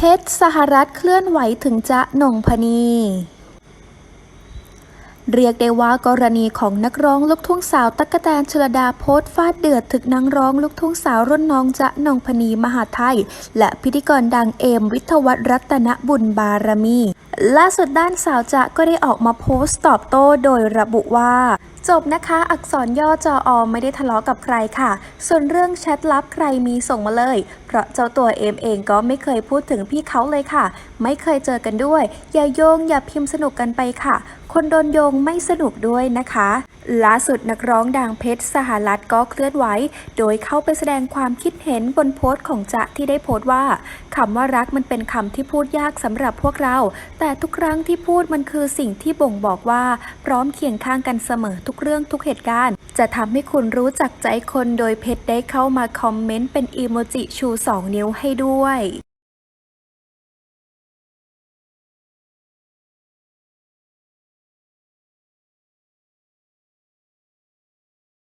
เพชรสหรัฐเคลื่อนไหวถึงจะหน่งพนีเรียกได้ว่ากรณีของนักร้องลูกทุ่งสาวตั๊กแตนชลดาโพสต์ฟาดเดือดถึงนักร้องลูกทุ่งสาวรุ่นน้องจะนงพนีมหาไทย และพิธีกรดังเอมวิทวัฒน์รัตนบุญบารมี ล่าสุดด้านสาวจะก็ได้ออกมาโพสต์ตอบโต้โดยระบุว่า จบนะคะอักษรย่อจออไม่ได้ทะเลาะกับใครค่ะ ส่วนเรื่องแชทลับใครมีส่งมาเลย เพราะเจ้าตัวเอมเองก็ไม่เคยพูดถึงพี่เขาเลยค่ะ ไม่เคยเจอกันด้วย อย่าโยงอย่าพิมพ์สนุกกันไปค่ะคนโดนโยงไม่สนุกด้วยนะคะล่าสุดนักร้องดังเพชรสหรัฐก็เคลื่อนไหว โดยเข้าไปแสดงความคิดเห็นบนโพสต์ของจะที่ได้โพสต์ว่าคำว่ารักมันเป็นคำที่พูดยากสำหรับพวกเรา แต่ทุกครั้งที่พูดมันคือสิ่งที่บ่งบอกว่า พร้อมเคียงข้างกันเสมอทุกเรื่องทุกเหตุการณ์ จะทำให้คุณรู้จักใจคนโดยเพชรได้เข้ามาคอมเมนต์เป็นอีโมจิชู 2 นิ้วให้ด้วย